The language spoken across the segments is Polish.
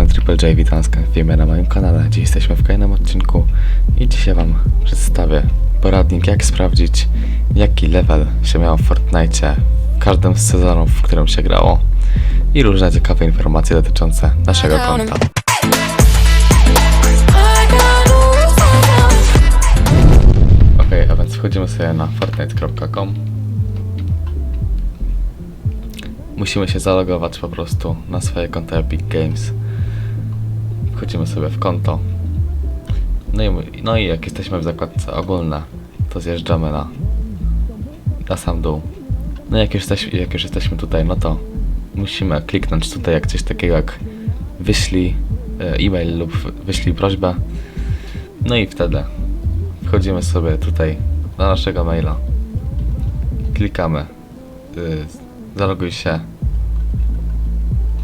Applejack, witam z filmie na moim kanale. Dziś jesteśmy w kolejnym odcinku i dzisiaj wam przedstawię poradnik jak sprawdzić jaki level się miał w Fortnite w każdym z sezonów, w którym się grało i różne ciekawe informacje dotyczące naszego konta. Ok, a więc wchodzimy sobie na fortnite.com Musimy się zalogować po prostu na swoje konto Epic Games. Wchodzimy sobie w konto. No i, no i jak jesteśmy w zakładce ogólne, to zjeżdżamy na, na sam dół. No jak już, jesteśmy, jak już jesteśmy tutaj, no to musimy kliknąć tutaj jak coś takiego jak wyślij e, e-mail lub wyślij prośbę. No i wtedy wchodzimy sobie tutaj na naszego maila. Klikamy y, zaloguj się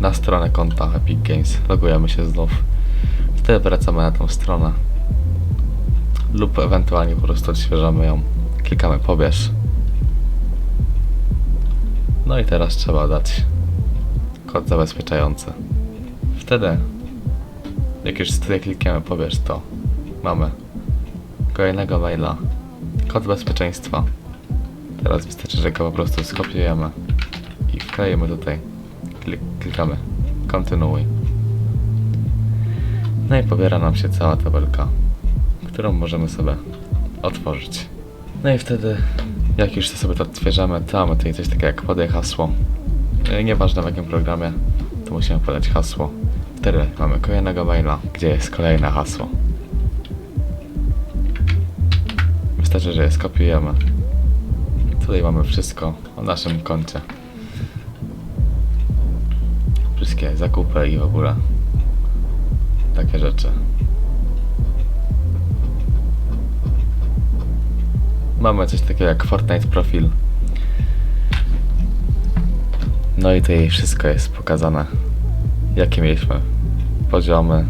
na stronę konta Epic Games. Logujemy się znów. Wtedy wracamy na tą stronę. Lub ewentualnie po prostu odświeżamy ją. Klikamy pobierz. No i teraz trzeba dać kod zabezpieczający. Wtedy, jak już tutaj klikniemy pobierz, to mamy kolejnego maila. Kod bezpieczeństwa. Teraz wystarczy, że go po prostu skopiujemy i wklejemy tutaj. Klik, klikamy kontynuuj. No i pobiera nam się cała tabelka, którą możemy sobie otworzyć. No i wtedy, jak już sobie to odtwierzamy, to mamy tutaj coś takiego jak podaj hasło. E, Nieważne w jakim programie, to musimy podać hasło. Wtedy mamy kolejnego maila, gdzie jest kolejne hasło. Wystarczy, że je skopiujemy. Tutaj mamy wszystko o naszym koncie. Wszystkie zakupy i w ogóle takie rzeczy. Mamy coś takiego jak Fortnite profil. No i tutaj wszystko jest pokazane. Jakie mieliśmy poziomy,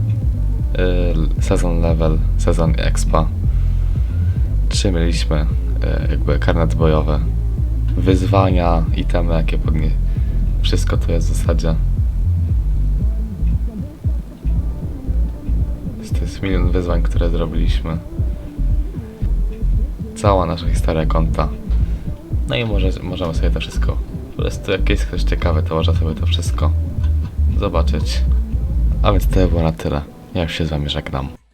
yy, sezon level, sezon expa. Czy mieliśmy yy, jakby karnet bojowy, wyzwania, itemy jakie podnie. Wszystko tu jest w zasadzie. To jest milion wyzwań, które zrobiliśmy. Cała nasza historia konta. No i może, możemy sobie to wszystko. Po prostu jak jest ktoś ciekawy, to może sobie to wszystko zobaczyć. A więc to było na tyle. Ja już się z wami żegnam.